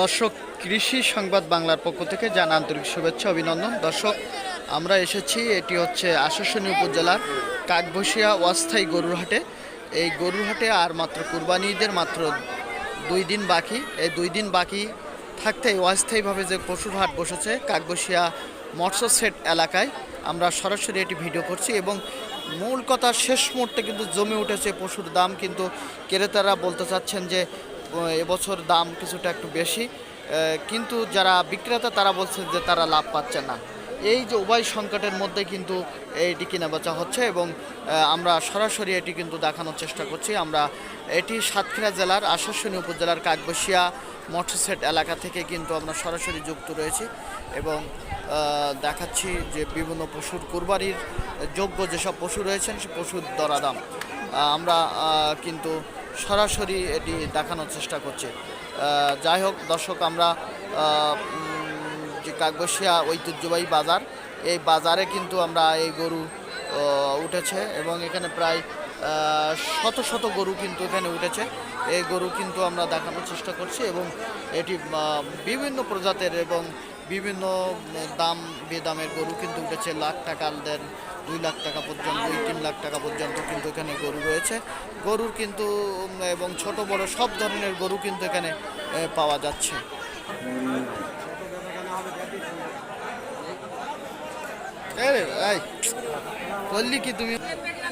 দর্শক কৃষি সংবাদ বাংলার পক্ষ থেকে জান আন্তরিক শুভেচ্ছা, অভিনন্দন। দর্শক, আমরা এসেছি, এটি হচ্ছে আশাসনী উপজেলার কাকবসিয়া অস্থায়ী গরুর হাটে। এই গরুর হাটে আর মাত্র কুরবানি ঈদের মাত্র দুই দিন বাকি। এই দুই দিন বাকি থাকতেই অস্থায়ীভাবে যে পশুর হাট বসেছে কাকবসিয়া মৎস্য সেট এলাকায়, আমরা সরাসরি এটি ভিডিও করছি এবং মূল কথা, শেষ মুহূর্তে কিন্তু জমে উঠেছে পশুর দাম। কিন্তু ক্রেতারা বলতে চাচ্ছেন যে এবছর দাম কিছুটা একটু বেশি কিন্তু যারা বিক্রেতা তারা বলছেন যে তারা লাভ পাচ্ছে না। এই যে উভয় সংকটের মধ্যে কিন্তু এইটি কেনা বেচা হচ্ছে এবং আমরা সরাসরি এটি কিন্তু দেখানোর চেষ্টা করছি। আমরা এটি সাতক্ষীরা জেলার আশাসনী উপজেলার কাকবসিয়া মঠসেট এলাকা থেকে কিন্তু আমরা সরাসরি যুক্ত রয়েছি এবং দেখাচ্ছি যে বিভিন্ন পশুর কুরবানির যোগ্য যেসব পশু রয়েছেন সে পশুর দরাদাম। আমরা কিন্তু সরাসরি এটি দেখানোর চেষ্টা করছে। যাই হোক, দর্শক, আমরা যে কাকবসিয়া ঐতিহ্যবাহী বাজার, এই বাজারে কিন্তু আমরা এই গরু উঠেছে এবং এখানে প্রায় শত শত গরু কিন্তু এখানে উঠেছে। এই গরু কিন্তু আমরা দেখানোর চেষ্টা করছি এবং এটি বিভিন্ন প্রজাতের এবং বিভিন্ন দাম বেদামের গরু কিন্তু উঠেছে। লাখ টাকা দেন দুই লাখ টাকা পর্যন্ত, দুই তিন লাখ টাকা পর্যন্ত কিন্তু এখানে গরু রয়েছে। গরুর কিন্তু এবং ছোট বড় সব ধরনের গরু কিন্তু এখানে পাওয়া যাচ্ছে। বললি কি তুমি?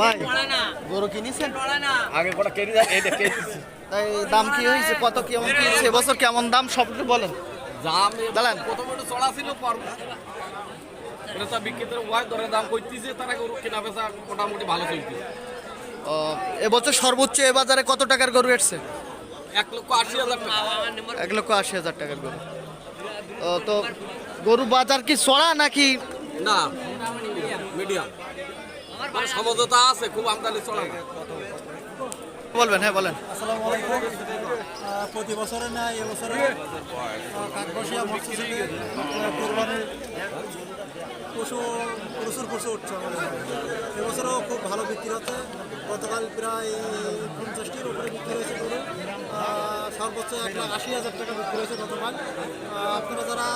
ভাই গরু কিনেছেন? আগে কটা কেটেছি তাই দাম কি হয়েছে? কত কেমন কি হয়েছে? এবছর কেমন দাম? সব একটু বলেন। দাম দাঁড়ান। প্রথম একটু চড়া ছিল পর এটা তো বিক্রেতার ওয়াই ধরে দাম করতেছে তারা গরু কেনা বেচা মোটামুটি ভালো চলতেছে। ও, এবছর সর্বোচ্চ এ বাজারে কত টাকার গরু এসছে? এক লক্ষ আশি হাজার টাকা। এক লক্ষ আশি হাজার টাকার গরু। ও, তো গরু বাজার কি চড়া নাকি না মিডিয়াম। মানে সমঝোতা আছে খুব আমদানি চড়া না। বলবেন হ্যাঁ বলেন। আসসালামু আলাইকুম। প্রতি বছরে না এবছরে কাকবসিয়া মৎস্যজীবী কোরবানির পশু প্রচুর পশু উঠছে আমাদের এবছরও খুব ভালো বিক্রি হচ্ছে। গতকাল প্রায় পঞ্চাশটির উপরে বিক্রি হয়েছে গরু। সর্বোচ্চ এক লাখ আশি হাজার টাকা বিক্রি হয়েছে গতকাল। আপনারা যারা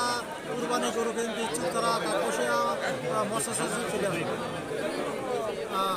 কুরবানি গরু কিনতে ইচ্ছুক তারা কাকবসিয়া মৎস্যজীবী চলে আসবে Well,